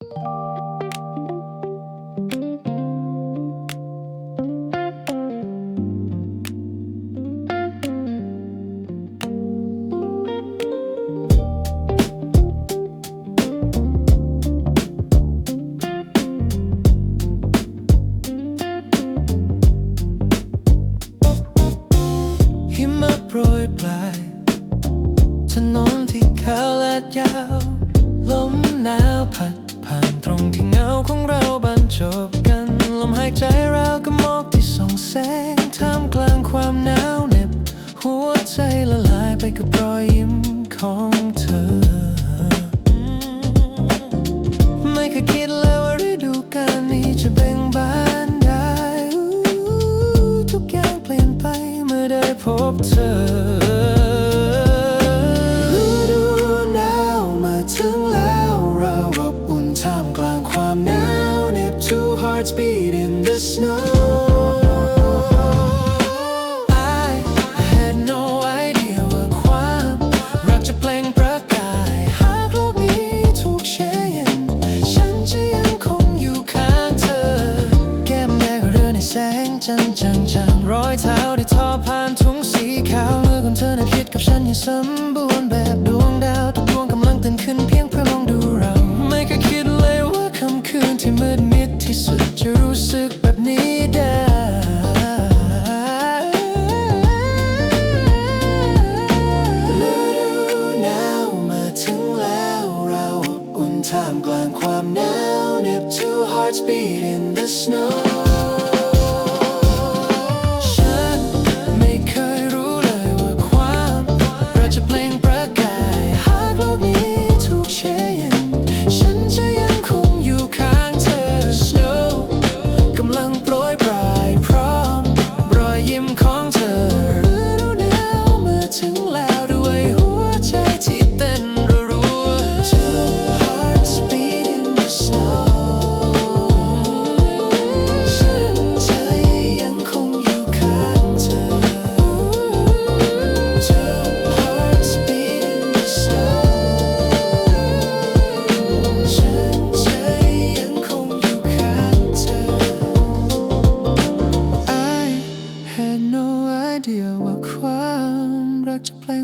หิมะโปรยปลายถนนที่ขาวและยาว ลมหนาวพัดผ่าน งที่เงาของเราบรรจบกัน ลมหายใจราวกับหมอกที่ส่องแสงท่ามกลางความหนาวเหน็บ หัวใจละลายไปกับรอยยิ้มของเธอ ไม่เคยคิดเลยว่าฤดูกาลนี้จะเบ่งบานได้ทุกอย่างเปลี่ยนไปเมื่อได้พบเธอ hearts beat in the snow I had no idea ว่าความรักจะเปล่งประกายหากโลกนี้ถูกแช่เย็นฉันจะยังคงอยู่ข้างเธอ แก้มแดงเรือในแสงจันทร์จางๆรอยเท้าที่ทอผ่านทุ่งสีขาวเมื่อคนเธอนั้นคิดกับฉันอย่างสมบูรณ์แบบด รู้สึกแบบนี้ได้ฤดูหนาวมาถึงแล้วเราอบอุ่นท่ามกลางความหนาว Nip Two hearts beat in the snow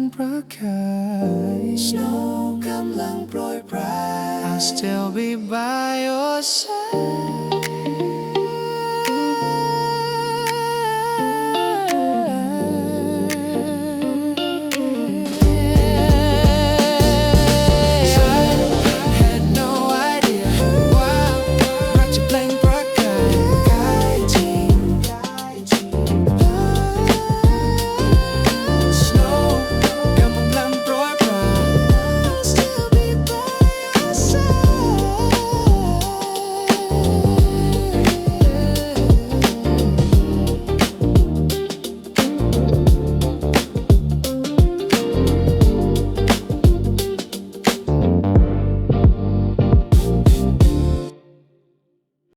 งพระคาย Snow กำลังโปรยปลาย I'll still be by your side